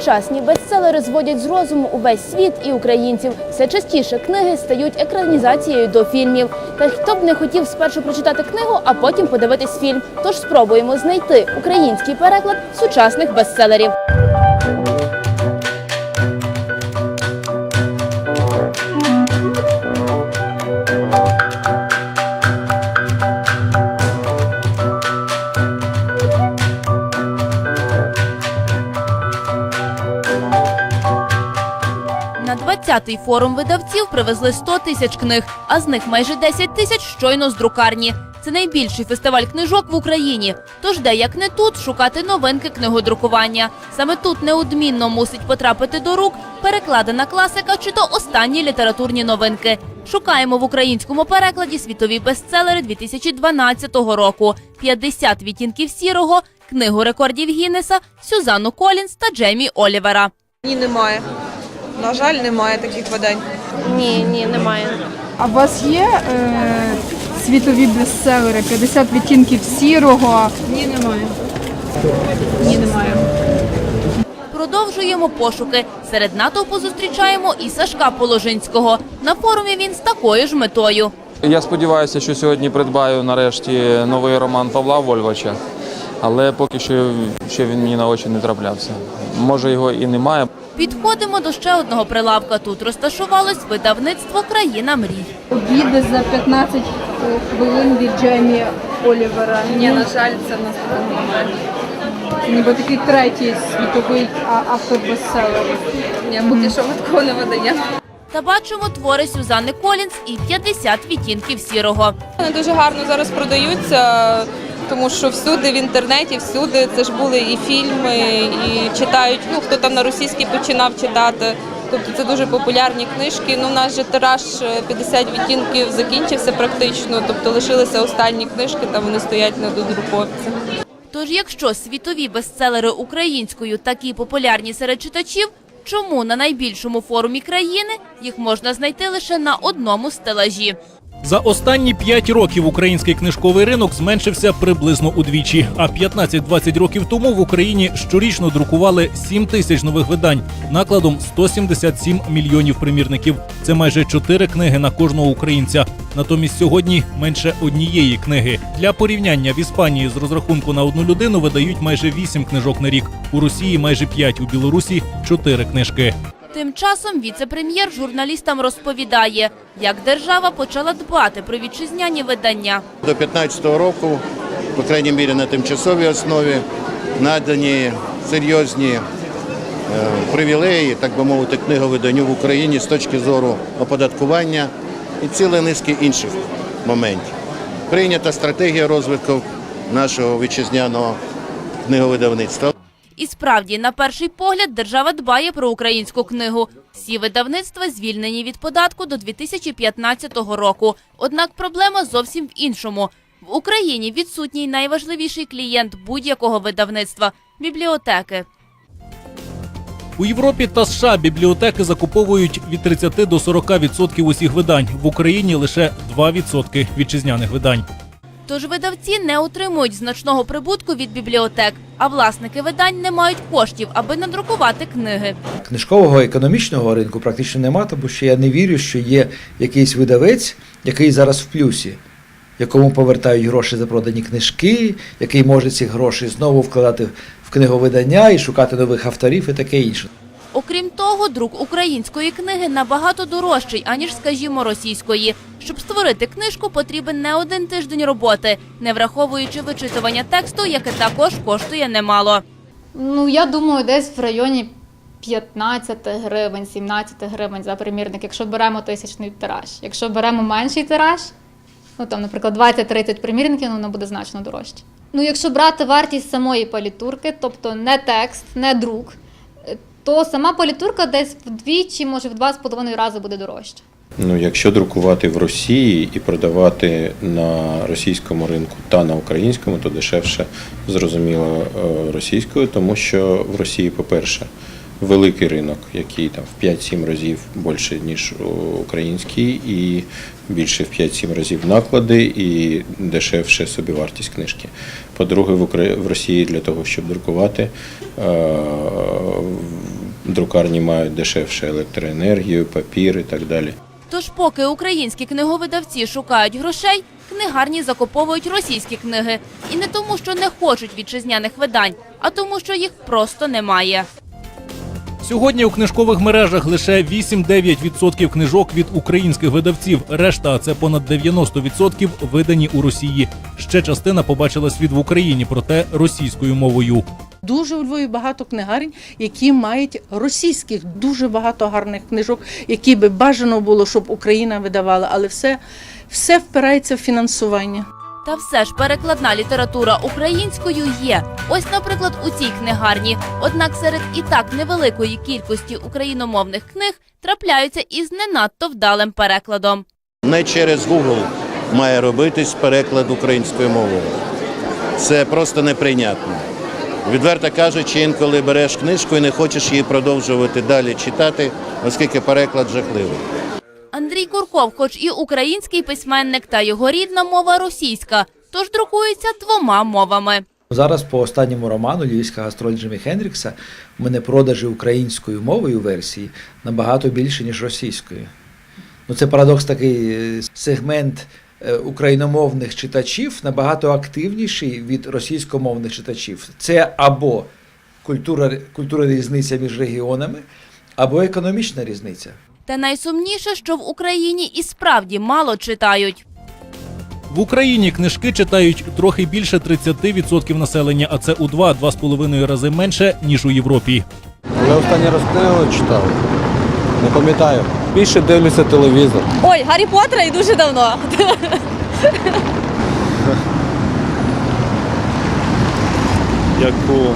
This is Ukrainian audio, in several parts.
Сучасні бестселери зводять з розуму увесь світ і українців. Все частіше книги стають екранізацією до фільмів. Та хто б не хотів спершу прочитати книгу, а потім подивитись фільм. Тож спробуємо знайти український переклад сучасних бестселерів. На 20-й форум видавців привезли 100 тисяч книг, а з них майже 10 тисяч щойно з друкарні. Це найбільший фестиваль книжок в Україні. Тож де як не тут шукати новинки книгодрукування. Саме тут неодмінно мусить потрапити до рук перекладена класика чи то останні літературні новинки. Шукаємо в українському перекладі світові бестселери 2012 року: 50 відтінків сірого, книгу рекордів Гіннеса, Сюзанну Колінс та Джеймі Олівера. Ні, немає. На жаль, немає таких видань. Ні, ні, немає. А у вас є е, світові бестселери 50 відтінків сірого? Ні, немає. Ні, немає. Продовжуємо пошуки. Серед натовпу зустрічаємо і Сашка Положинського. На форумі він з такою ж метою. Я сподіваюся, що сьогодні придбаю нарешті новий роман Павла Вольвача, але поки що ще він мені на очі не траплявся. Може його і немає. Підходимо до ще одного прилавка. Тут розташувалось видавництво Країна мрій. Обіди за 15 хвилин від Джеймі Олівера. Ні, на жаль, це в нас немає. Це ніби такий третій світовий автор бестселерів. Ні, поки що ми такого не видаємо. Та бачимо твори Сюзанни Колінс і 50 відтінків сірого. Вони дуже гарно зараз продаються, тому що всюди в інтернеті, всюди це ж були і фільми, і читають. Ну хто там на російській починав читати. Тобто це дуже популярні книжки. Ну, у нас же тираж е, 50 відтінків закінчився практично, тобто лишилися останні книжки, там вони стоять на додруковці. Тож, якщо світові бестселери українською такі популярні серед читачів, чому на найбільшому форумі країни їх можна знайти лише на одному стелажі? За останні 5 років український книжковий ринок зменшився приблизно удвічі. А 15-20 років тому в Україні щорічно друкували 7 тисяч нових видань накладом 177 мільйонів примірників. Це майже 4 книги на кожного українця. Натомість сьогодні менше однієї книги. Для порівняння в Іспанії з розрахунку на одну людину видають майже 8 книжок на рік. У Росії майже 5, у Білорусі 4 книжки. Тим часом віце-прем'єр журналістам розповідає, як держава почала дбати про вітчизняні видання. До 2015 року, по крайній мірі на тимчасовій основі, надані серйозні е, привілеї, так би мовити, книговиданню в Україні з точки зору оподаткування і ціле низки інших моментів. Прийнята стратегія розвитку нашого вітчизняного книговидавництва. І справді, на перший погляд, держава дбає про українську книгу. Всі видавництва звільнені від податку до 2015 року. Однак проблема зовсім в іншому. В Україні відсутній найважливіший клієнт будь-якого видавництва бібліотеки. У Європі та США бібліотеки закуповують від 30 до 40% усіх видань. В Україні лише 2% вітчизняних видань. Тож видавці не отримують значного прибутку від бібліотек, а власники видань не мають коштів, аби надрукувати книги. Книжкового економічного ринку практично нема, тому що я не вірю, що є якийсь видавець, який зараз в плюсі, якому повертають гроші за продані книжки, який може ці гроші знову вкладати в книговидання і шукати нових авторів і таке інше. Окрім того, друк української книги набагато дорожчий, аніж, скажімо, російської. Щоб створити книжку, потрібен не один тиждень роботи, не враховуючи вичитування тексту, яке також коштує немало. Ну, я думаю, десь в районі 15 гривень, 17 гривень за примірник, якщо беремо тисячний тираж. Якщо беремо менший тираж, ну там, наприклад, 20-30 примірників, ну, воно буде значно дорожче. Ну, якщо брати вартість самої палітурки, тобто не текст, не друк, то сама політурка десь вдвічі, може в два з половиною рази буде дорожча. Ну, якщо друкувати в Росії і продавати на російському ринку та на українському, то дешевше зрозуміло е, російською, тому що в Росії, по-перше, великий ринок, який там в 5-7 разів більше, ніж український, і більше в 5-7 разів наклади і дешевше собівартість книжки. По-друге, в Росії для того, щоб друкувати, е, друкарні мають дешевше електроенергію, папір і так далі. Тож, поки українські книговидавці шукають грошей, книгарні закуповують російські книги. І не тому, що не хочуть вітчизняних видань, а тому, що їх просто немає. Сьогодні у книжкових мережах лише 8-9% книжок від українських видавців. Решта, це понад 90% видані у Росії. Ще частина побачила світ в Україні, проте російською мовою. Дуже у Львові багато книгарень, які мають російських, дуже багато гарних книжок, які би бажано було, щоб Україна видавала, але все, все впирається в фінансування. Та все ж перекладна література українською є. Ось, наприклад, у цій книгарні. Однак серед і так невеликої кількості україномовних книг трапляються із не надто вдалим перекладом. Не через Google має робитись переклад українською мовою. Це просто неприйнятно. Відверто кажучи, інколи береш книжку і не хочеш її продовжувати далі читати, оскільки переклад жахливий. Андрій Курков, хоч і український письменник, та його рідна мова російська, тож друкується двома мовами. Зараз по останньому роману Львівська гастроль Джимі Хендрікса у мене продажі українською мовою версії набагато більше, ніж російською. Ну, це парадокс такий е, сегмент е, україномовних читачів набагато активніший від російськомовних читачів. Це або культура, культура різниця між регіонами, або економічна різниця. Та найсумніше, що в Україні і справді мало читають. В Україні книжки читають трохи більше 30% населення, а це у 2-2,5 рази менше ніж у Європі. Я останній раз книгу читав. Не пам'ятаю. Більше дивлюся телевізор. Ой, Гаррі Поттера і дуже давно. Яку?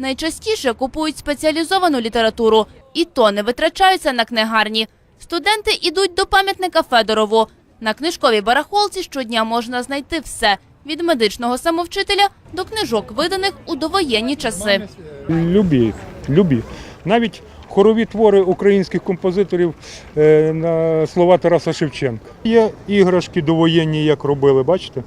Найчастіше купують спеціалізовану літературу, і то не витрачаються на книгарні. Студенти ідуть до пам'ятника Федорову. На книжковій барахолці щодня можна знайти все від медичного самовчителя до книжок, виданих у довоєнні часи. Любі, любі. Навіть хорові твори українських композиторів е, на слова Тараса Шевченка. Є іграшки довоєнні, як робили, бачите?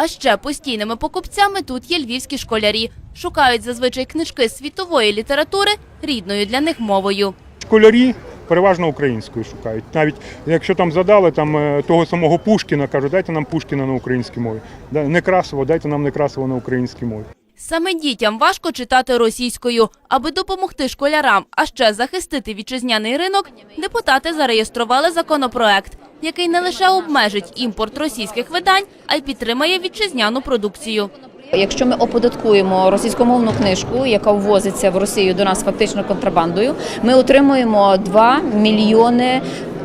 А ще постійними покупцями тут є львівські школярі. Шукають зазвичай книжки світової літератури рідною для них мовою. Школярі переважно українською шукають. Навіть якщо там задали там е, того самого Пушкіна, кажуть, дайте нам Пушкіна на українській мові. Некрасово, дайте нам Некрасово на українській мові. Саме дітям важко читати російською. Аби допомогти школярам, а ще захистити вітчизняний ринок, депутати зареєстрували законопроект, який не лише обмежить імпорт російських видань, а й підтримає вітчизняну продукцію. Якщо ми оподаткуємо російськомовну книжку, яка ввозиться в Росію до нас фактично контрабандою, ми отримуємо 2 мільйони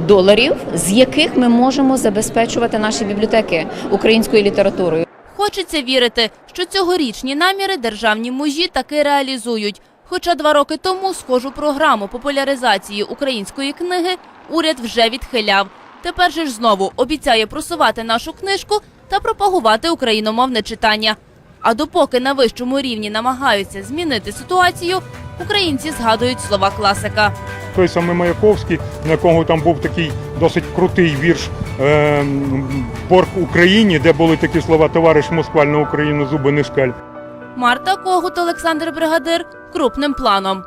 доларів, з яких ми можемо забезпечувати наші бібліотеки українською літературою. Хочеться вірити, що цьогорічні наміри державні мужі таки реалізують. Хоча два роки тому схожу програму популяризації української книги уряд вже відхиляв. Тепер же ж знову обіцяє просувати нашу книжку та пропагувати україномовне читання. А допоки на вищому рівні намагаються змінити ситуацію, українці згадують слова класика. Той самий Маяковський, на якого там був такий досить крутий вірш е, Борг Україні, де були такі слова Товариш Москваль на Україну зуби не шкаль. Марта Когут, Олександр Бригадир крупним планом.